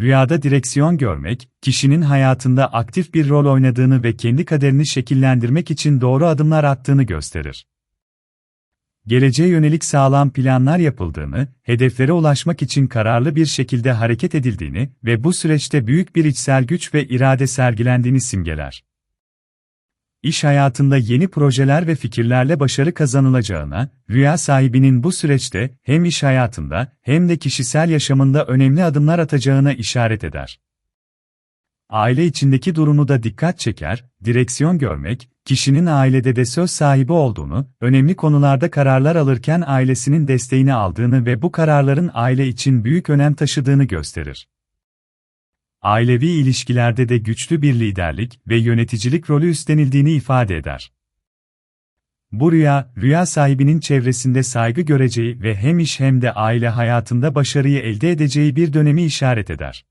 Rüyada direksiyon görmek, kişinin hayatında aktif bir rol oynadığını ve kendi kaderini şekillendirmek için doğru adımlar attığını gösterir. Geleceğe yönelik sağlam planlar yapıldığını, hedeflere ulaşmak için kararlı bir şekilde hareket edildiğini ve bu süreçte büyük bir içsel güç ve irade sergilendiğini simgeler. İş hayatında yeni projeler ve fikirlerle başarı kazanılacağına, rüya sahibinin bu süreçte hem iş hayatında hem de kişisel yaşamında önemli adımlar atacağına işaret eder. Aile içindeki durumu da dikkat çeker, direksiyon görmek, kişinin ailede de söz sahibi olduğunu, önemli konularda kararlar alırken ailesinin desteğini aldığını ve bu kararların aile için büyük önem taşıdığını gösterir. Ailevi ilişkilerde de güçlü bir liderlik ve yöneticilik rolü üstlenildiğini ifade eder. Bu rüya, rüya sahibinin çevresinde saygı göreceği ve hem iş hem de aile hayatında başarıyı elde edeceği bir dönemi işaret eder.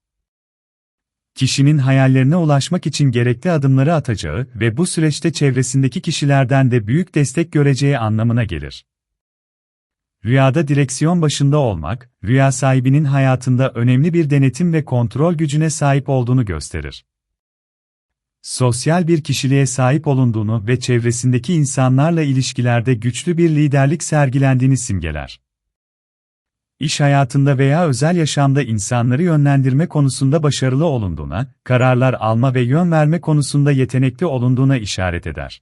Kişinin hayallerine ulaşmak için gerekli adımları atacağı ve bu süreçte çevresindeki kişilerden de büyük destek göreceği anlamına gelir. Rüyada direksiyon başında olmak, rüya sahibinin hayatında önemli bir denetim ve kontrol gücüne sahip olduğunu gösterir. Sosyal bir kişiliğe sahip olunduğunu ve çevresindeki insanlarla ilişkilerde güçlü bir liderlik sergilendiğini simgeler. İş hayatında veya özel yaşamda insanları yönlendirme konusunda başarılı olunduğuna, kararlar alma ve yön verme konusunda yetenekli olunduğuna işaret eder.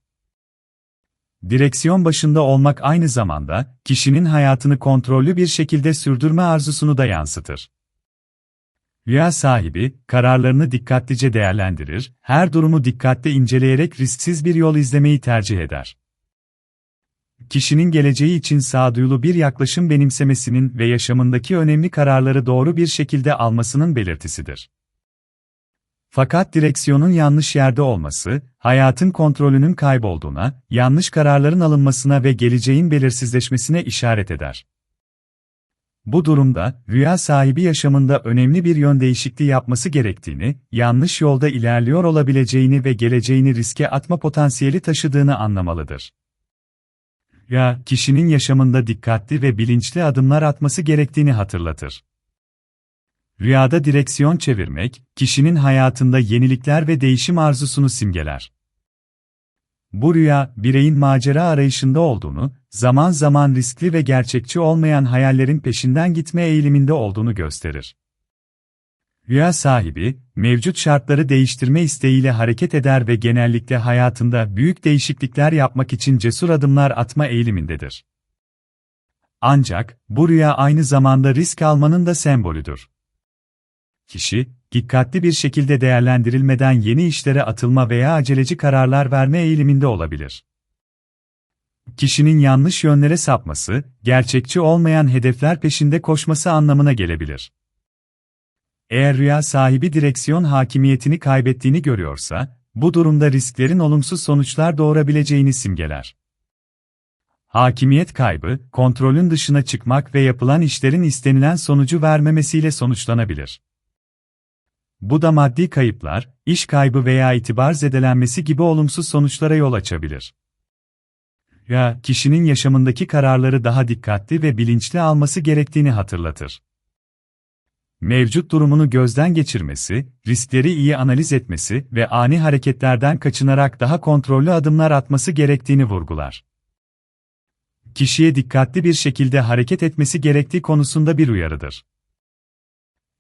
Direksiyon başında olmak aynı zamanda, kişinin hayatını kontrollü bir şekilde sürdürme arzusunu da yansıtır. Rüya sahibi, kararlarını dikkatlice değerlendirir, her durumu dikkatle inceleyerek risksiz bir yol izlemeyi tercih eder. Kişinin geleceği için sağduyulu bir yaklaşım benimsemesinin ve yaşamındaki önemli kararları doğru bir şekilde almasının belirtisidir. Fakat direksiyonun yanlış yerde olması, hayatın kontrolünün kaybolduğuna, yanlış kararların alınmasına ve geleceğin belirsizleşmesine işaret eder. Bu durumda, rüya sahibi yaşamında önemli bir yön değişikliği yapması gerektiğini, yanlış yolda ilerliyor olabileceğini ve geleceğini riske atma potansiyeli taşıdığını anlamalıdır. Ya, kişinin yaşamında dikkatli ve bilinçli adımlar atması gerektiğini hatırlatır. Rüyada direksiyon çevirmek, kişinin hayatında yenilikler ve değişim arzusunu simgeler. Bu rüya, bireyin macera arayışında olduğunu, zaman zaman riskli ve gerçekçi olmayan hayallerin peşinden gitme eğiliminde olduğunu gösterir. Rüya sahibi, mevcut şartları değiştirme isteğiyle hareket eder ve genellikle hayatında büyük değişiklikler yapmak için cesur adımlar atma eğilimindedir. Ancak, bu rüya aynı zamanda risk almanın da sembolüdür kişi, dikkatli bir şekilde değerlendirilmeden yeni işlere atılma veya aceleci kararlar verme eğiliminde olabilir. Kişinin yanlış yönlere sapması, gerçekçi olmayan hedefler peşinde koşması anlamına gelebilir. Eğer rüya sahibi direksiyon hakimiyetini kaybettiğini görüyorsa, bu durumda risklerin olumsuz sonuçlar doğurabileceğini simgeler. Hakimiyet kaybı, kontrolün dışına çıkmak ve yapılan işlerin istenilen sonucu vermemesiyle sonuçlanabilir. Bu da maddi kayıplar, iş kaybı veya itibar zedelenmesi gibi olumsuz sonuçlara yol açabilir. Ya, kişinin yaşamındaki kararları daha dikkatli ve bilinçli alması gerektiğini hatırlatır. Mevcut durumunu gözden geçirmesi, riskleri iyi analiz etmesi ve ani hareketlerden kaçınarak daha kontrollü adımlar atması gerektiğini vurgular. Kişiye dikkatli bir şekilde hareket etmesi gerektiği konusunda bir uyarıdır.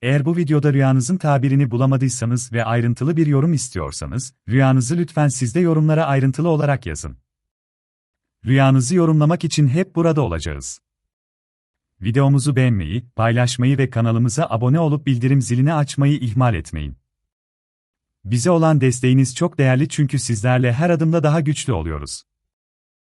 Eğer bu videoda rüyanızın tabirini bulamadıysanız ve ayrıntılı bir yorum istiyorsanız, rüyanızı lütfen sizde yorumlara ayrıntılı olarak yazın. Rüyanızı yorumlamak için hep burada olacağız. Videomuzu beğenmeyi, paylaşmayı ve kanalımıza abone olup bildirim zilini açmayı ihmal etmeyin. Bize olan desteğiniz çok değerli çünkü sizlerle her adımda daha güçlü oluyoruz.